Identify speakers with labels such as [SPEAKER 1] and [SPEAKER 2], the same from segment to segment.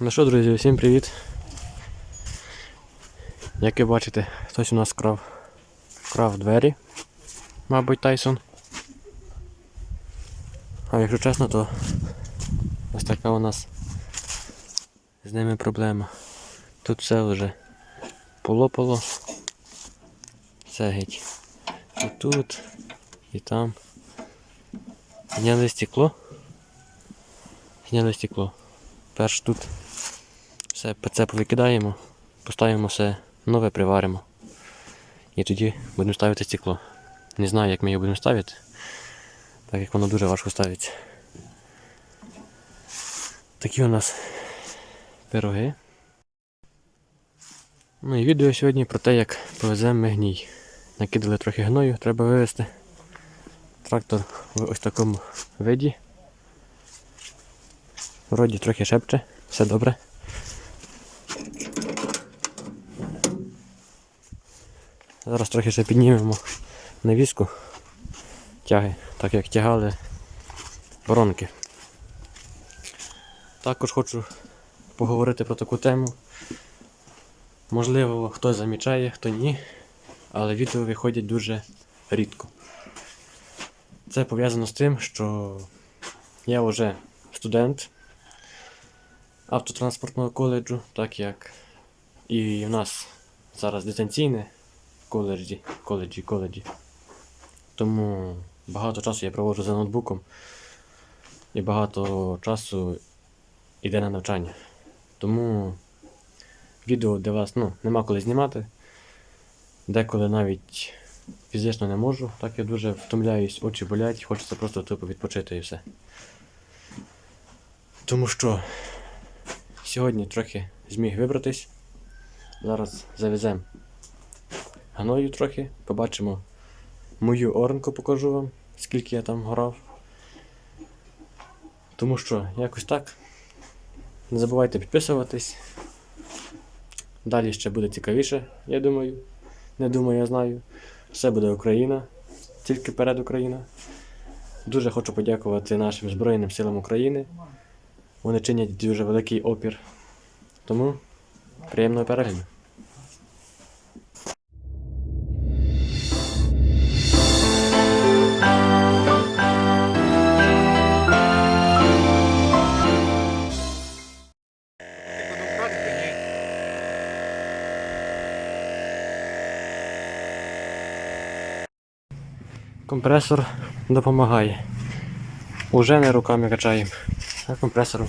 [SPEAKER 1] Ну що, друзі, всім привіт. Як ви бачите, хтось у нас вкрав, вкрав двері, мабуть, Тайсон. А якщо чесно, то ось така у нас з ними проблема. Тут все вже полопало. Все геть. І тут, і там. Зняли стекло. Зняли стекло. Перш тут все ПЦ повикидаємо, поставимо все нове, приваримо. І тоді будемо ставити стекло. Не знаю, як ми його будемо ставити, так як воно дуже важко ставиться. Такі у нас пироги. Ну і відео сьогодні про те, як повеземо ми гній. Накидали трохи гною, треба вивезти. Трактор в ось такому виді. Вроді трохи шепче, все добре. Зараз трохи ще піднімемо навіску тяги, так як тягали воронки. Також хочу поговорити про таку тему. Можливо, хтось замічає, хто ні, але відео виходять дуже рідко. Це пов'язано з тим, що я вже студент автотранспортного коледжу, так як і в нас зараз дистанційне коледжі, коледжі, коледжі. Тому багато часу я проводжу за ноутбуком і багато часу йде на навчання. Тому відео для вас ну, нема коли знімати. Деколи навіть фізично не можу, так я дуже втомляюсь, очі болять, хочеться просто тупо відпочити і все. Тому що сьогодні трохи зміг вибратись. Зараз завеземо гною трохи, побачимо мою оренку покажу вам, скільки я там горав. Тому що якось так. Не забувайте підписуватись. Далі ще буде цікавіше, я думаю. Не думаю, я знаю. Все буде Україна, тільки перед Україна. Дуже хочу подякувати нашим Збройним силам України. Вони чинять дуже великий опір. Тому приємного перегляду. Компресор допомагає. Уже не руками качаємо, а компресором.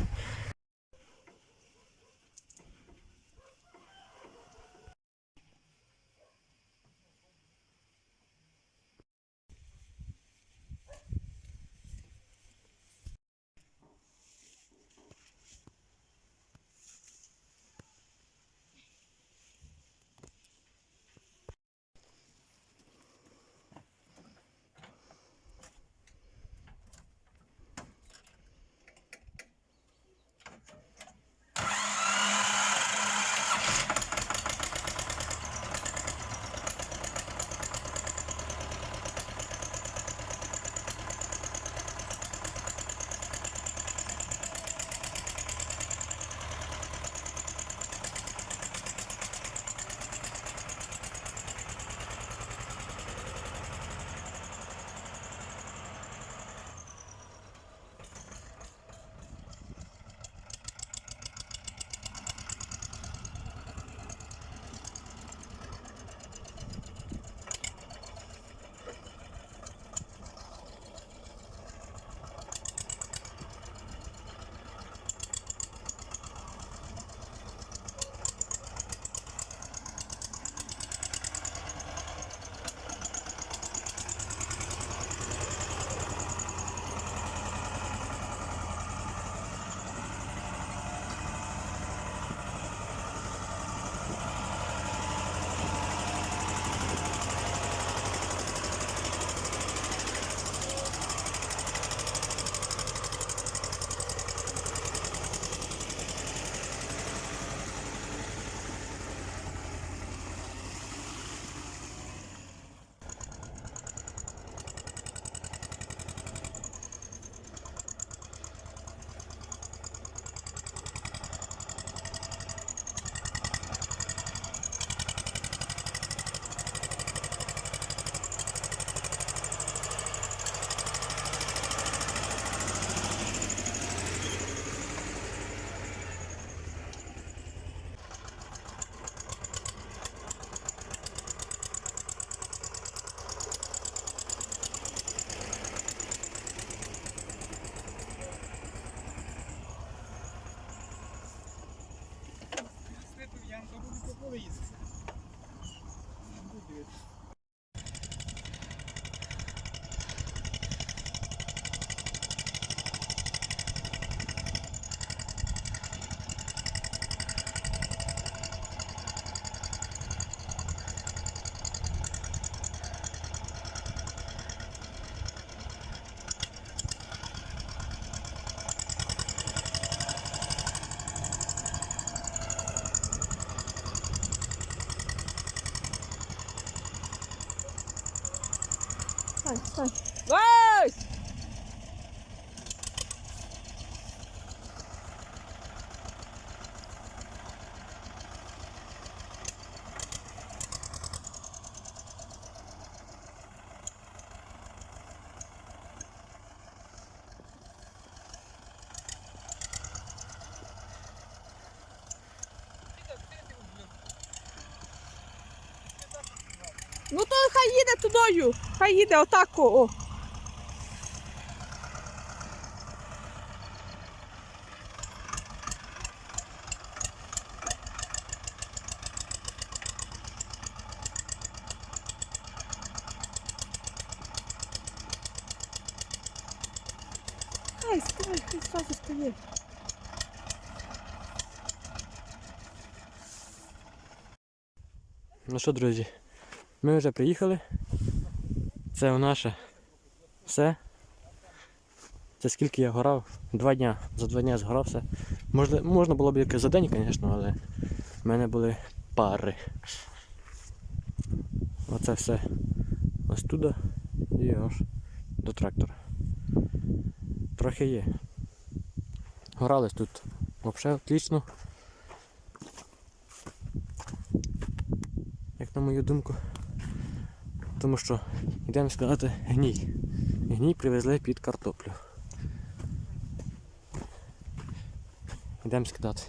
[SPEAKER 1] Bye.
[SPEAKER 2] Ну то хай їде тудою. Хай їде отак. О. Хай стой, хай зразу стає.
[SPEAKER 1] Ну що, друзі, ми вже приїхали. Це наше все. Це скільки я горав? Два дня. За два дня згорав все. Можна, можна було б якось за день, звісно, але в мене були пари. Оце все ось туди і аж до трактора. Трохи є. Горались тут взагалі отлично. як на мою думку. Тому що, йдемо сказати, гній. Гній привезли під картоплю. Йдемо скидати.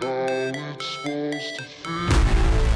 [SPEAKER 3] How it's supposed to feel.